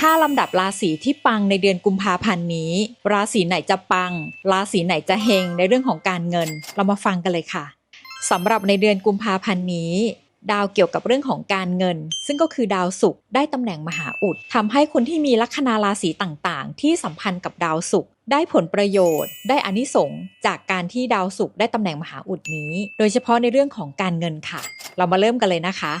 5 ลำดับราศีที่ปังในเดือนกุมภาพันธ์นี้ ราศีไหนจะปัง ราศีไหนจะเฮงในเรื่องของการเงิน เรามาฟังกันเลยค่ะสำหรับในเดือนกุมภาพันธ์นี้ ดาวเกี่ยวกับเรื่องของการเงิน ซึ่งก็คือดาวศุกร์ได้ตำแหน่งมหาอุดทำให้คนที่มีลัคนาราศีต่างๆ ที่สัมพันธ์กับดาวศุกร์ได้ผลประโยชน์ ได้อานิสงส์จากการที่ดาวศุกร์ได้ตำแหน่งมหาอุดนี้ โดยเฉพาะในเรื่องของการเงินค่ะ เรามาเริ่มกันเลยนะคะ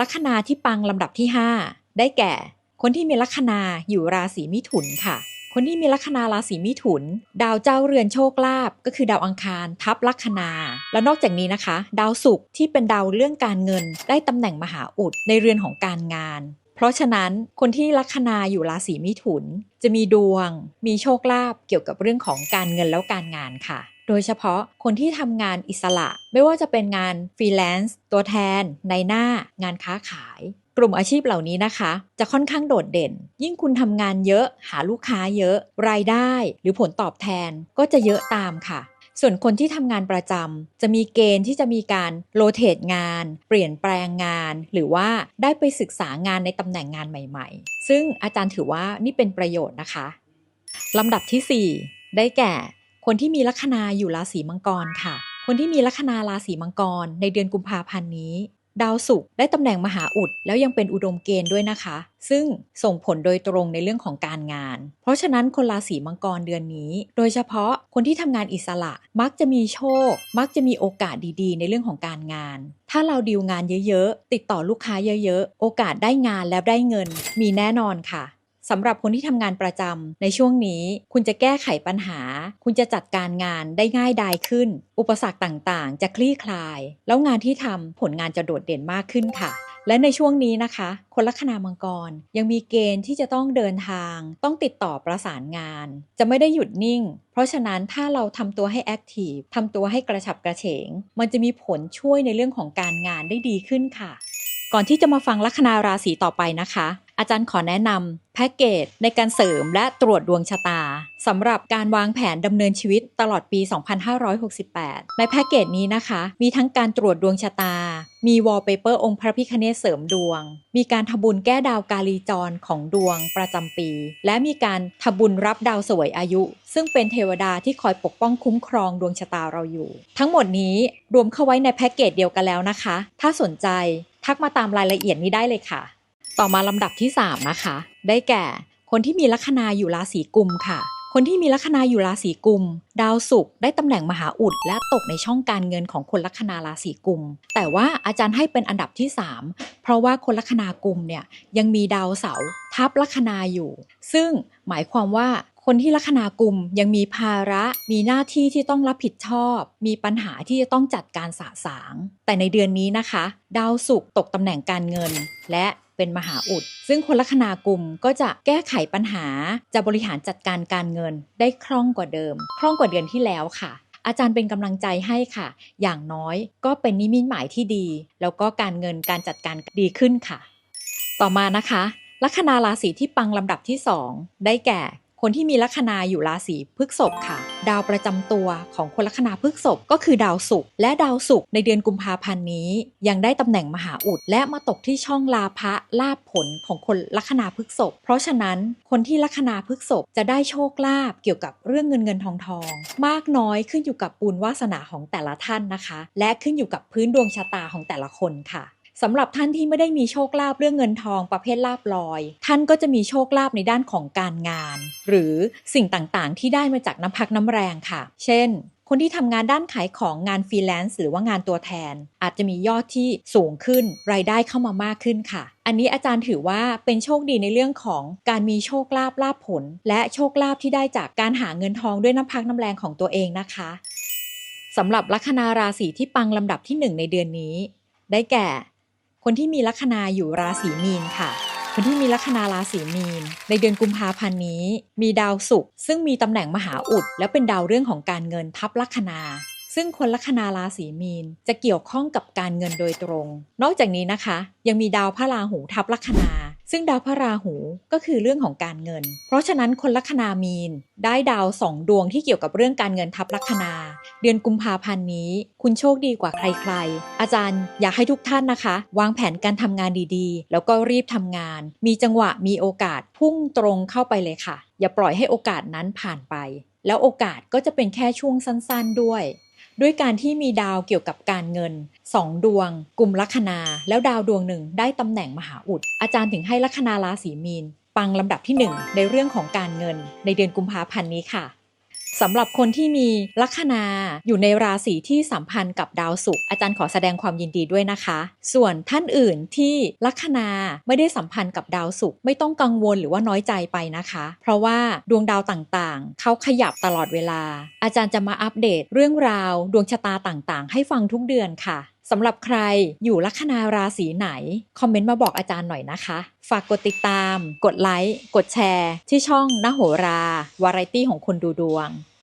ลัคนาที่ปังลำดับที่ 5 ได้แก่ คนที่มีลัคนาอยู่ราศีมิถุนค่ะ คนที่มีลัคนาราศีมิถุน ดาวเจ้าเรือนโชคลาภก็คือดาวอังคารทับลัคนา แล้วนอกจากนี้นะคะ ดาวศุกร์ที่เป็นดาวเรื่องการเงิน ได้ตำแหน่งมหาอุดในเรือนของการงาน เพราะฉะนั้นคนที่ลัคนาอยู่ราศีมิถุน จะมีดวง มีโชคลาภเกี่ยวกับเรื่องของการเงินแล้วการงานค่ะโดยเฉพาะคนที่ทำงานอิสระ ไม่ว่าจะเป็นงานฟรีแลนซ์ตัวแทน ในหน้างานค้าขาย กลุ่มอาชีพเหล่านี้นะคะ จะค่อนข้างโดดเด่น ยิ่งคุณทำงานเยอะ หาลูกค้าเยอะ รายได้หรือผลตอบแทนก็จะเยอะตามค่ะ ส่วนคนที่ทำงานประจำจะมีเกณฑ์ที่จะมีการโรเตทงาน เปลี่ยนแปลงงาน หรือว่าได้ไปศึกษางานในตำแหน่งงานใหม่ๆ ซึ่งอาจารย์ถือว่านี่เป็นประโยชน์นะคะลำดับที่ 4 ได้แก่ คนที่มีลัคนาอยู่ราศีมังกรค่ะคนที่มีลัคนาราศีมังกรในเดือนกุมภาพันธ์นี้ ดาวศุกร์ได้ตำแหน่งมหาอุด แล้วยังเป็นอุดมเกณฑ์ด้วยนะคะ ซึ่งส่งผลโดยตรงในเรื่องของการงาน เพราะฉะนั้นคนราศีมังกรเดือนนี้ โดยเฉพาะคนที่ทำงานอิสระ มักจะมีโชค มักจะมีโอกาสดีๆ ในเรื่องของการงาน ถ้าเราดีลงานเยอะๆ ติดต่อลูกค้าเยอะๆ โอกาสได้งานแล้วได้เงิน มีแน่นอนค่ะ สำหรับคนที่ทำงานประจำในช่วงนี้ คุณจะแก้ไขปัญหา คุณจะจัดการงานได้ง่ายดายขึ้น อุปสรรคต่างๆ จะคลี่คลาย แล้วงานที่ทำผลงานจะโดดเด่นมากขึ้นค่ะและในช่วงนี้นะคะ คนลัคนามังกรยังมีเกณฑ์ที่จะต้องเดินทาง ต้องติดต่อประสานงาน จะไม่ได้หยุดนิ่ง เพราะฉะนั้นถ้าเราทำตัวให้แอคทีฟทำตัวให้กระฉับกระเฉง มันจะมีผลช่วยในเรื่องของการงานได้ดีขึ้นค่ะ ก่อนที่จะมาฟังลัคนาราศีต่อไปนะคะ อาจารย์ขอแนะนำแพ็กเกจในการเสริมและตรวจดวงชะตาสำหรับการวางแผนดำเนินชีวิตตลอดปี 2568 ในแพ็กเกจนี้นะคะ มีทั้งการตรวจดวงชะตา มีวอลเปเปอร์องค์พระพิคเนศเสริมดวง มีการทบุญแก้ดาวกาลีจรของดวงประจำปี และมีการทบุญรับดาวสวยอายุ ซึ่งเป็นเทวดาที่คอยปกป้องคุ้มครองดวงชะตาเราอยู่ ทั้งหมดนี้รวมเข้าไว้ในแพ็กเกจเดียวกันแล้วนะคะ ถ้าสนใจทักมาตามรายละเอียดนี้ได้เลยค่ะ ต่อมาลำดับที่3นะคะ ได้แก่ คนที่มีลัคนาอยู่ราศีกุมค่ะ คนที่มีลัคนาอยู่ราศีกุม ดาวศุกร์ได้ตำแหน่งมหาอุด และตกในช่องการเงินของคนลัคนาราศีกุม แต่ว่าอาจารย์ให้เป็นอันดับที่ 3 เพราะว่าคนลัคนากุมเนี่ยยังมีดาวเสาร์ทับลัคนาอยู่ ซึ่งหมายความว่า คนที่ลัคนากุมยังมีภาระ มีหน้าที่ที่ต้องรับผิดชอบ มีปัญหาที่จะต้องจัดการสะสาง แต่ในเดือนนี้นะคะ ดาวศุกร์ตกตำแหน่งการเงิน และเป็นมหาอุด ซึ่งคนลัคนากุมก็จะแก้ไขปัญหา จะบริหารจัดการการเงิน ได้คล่องกว่าเดิม คล่องกว่าเดือนที่แล้วค่ะอาจารย์เป็นกำลังใจให้ค่ะ อย่างน้อยก็เป็นนิมิตหมายที่ดี แล้วก็การเงินการจัดการดีขึ้นค่ะ ต่อมานะคะ ลัคนาราศีที่ปังลำดับที่ 2 ได้แก่ คนที่มีลัคนาอยู่ราศีพฤษภค่ะ ดาวประจำตัวของคนลัคนาพฤษภก็คือดาวศุกร์และดาวศุกร์ในเดือนกุมภาพันธ์นี้ ยังได้ตำแหน่งมหาอุด และมาตกที่ช่องลาภะลาภผลของคนลัคนาพฤษภเพราะฉะนั้นคนที่ลัคนาพฤษภจะได้โชคลาภเกี่ยวกับเรื่องเงินเงินทองทอง มากน้อยขึ้นอยู่กับบุญวาสนาของแต่ละท่านนะคะ และขึ้นอยู่กับพื้นดวงชะตาของแต่ละคนค่ะ สำหรับท่านที่ไม่ได้มีโชคลาภเรื่องเงินทองประเภทลาบลอย ท่านก็จะมีโชคลาภในด้านของการงาน หรือสิ่งต่างๆ ที่ได้มาจากน้ำพักน้ำแรงค่ะ เช่นคนที่ทำงานด้านขายของงานฟรีแลนซ์หรือว่างานตัวแทน อาจจะมียอดที่สูงขึ้น รายได้เข้ามามากขึ้นค่ะ อันนี้อาจารย์ถือว่าเป็นโชคดีในเรื่องของการมีโชคลาภลาภผล และโชคลาภที่ได้จากการหาเงินทองด้วยน้ำพักน้ำแรงของตัวเองนะคะสำหรับลัคนาราศีที่ปังลำดับที่หนึ่งในเดือนนี้ ได้แก่ คนที่มีลัคนาอยู่ราศีมีนค่ะ คนที่มีลัคนาราศีมีน ในเดือนกุมภาพันธ์นี้ มีดาวศุกร์ซึ่งมีตำแหน่งมหาอุด และเป็นดาวเรื่องของการเงินทับลัคนาซึ่งคนลัคนาราศีมีนจะเกี่ยวข้องกับการเงินโดยตรง นอกจากนี้นะคะ ยังมีดาวพระราหูทับลัคนา ซึ่งดาวพระราหูก็คือเรื่องของการเงิน เพราะฉะนั้นคนลัคนามีน ได้ดาวสองดวงที่เกี่ยวกับเรื่องการเงินทับลัคนา เดือนกุมภาพันธ์นี้ คุณโชคดีกว่าใครๆ อาจารย์อยากให้ทุกท่านนะคะ วางแผนการทำงานดีๆ แล้วก็รีบทำงาน มีจังหวะมีโอกาสพุ่งตรงเข้าไปเลยค่ะ อย่าปล่อยให้โอกาสนั้นผ่านไป แล้วโอกาสก็จะเป็นแค่ช่วงสั้น ๆด้วย ด้วยการที่มีดาวเกี่ยวกับการเงินสองดวง กลุ่มลัคนา แล้วดาวดวงหนึ่งได้ตำแหน่งมหาอุด อาจารย์ถึงให้ลัคนาราศีมีน ปังลำดับที่ 1 ในเรื่องของการเงิน ในเดือนกุมภาพันธ์นี้ค่ะ สำหรับคนที่มีลัคนาอยู่ในราศีที่สัมพันธ์กับดาวศุกร์อาจารย์ขอแสดงความยินดีด้วยนะคะ ส่วนท่านอื่นที่ลัคนาไม่ได้สัมพันธ์กับดาวศุกร์ไม่ต้องกังวลหรือว่าน้อยใจไปนะคะ เพราะว่าดวงดาวต่างๆ เขาขยับตลอดเวลา อาจารย์จะมาอัปเดตเรื่องราว ดวงชะตาต่างๆ ให้ฟังทุกเดือนค่ะ สำหรับใครอยู่ลัคนาราศีไหน คอมเมนต์มาบอกอาจารย์หน่อยนะคะ ฝากกดติดตาม กดไลค์ กดแชร์ ที่ช่องนโหรา วาไรตี้ของคนดูดวง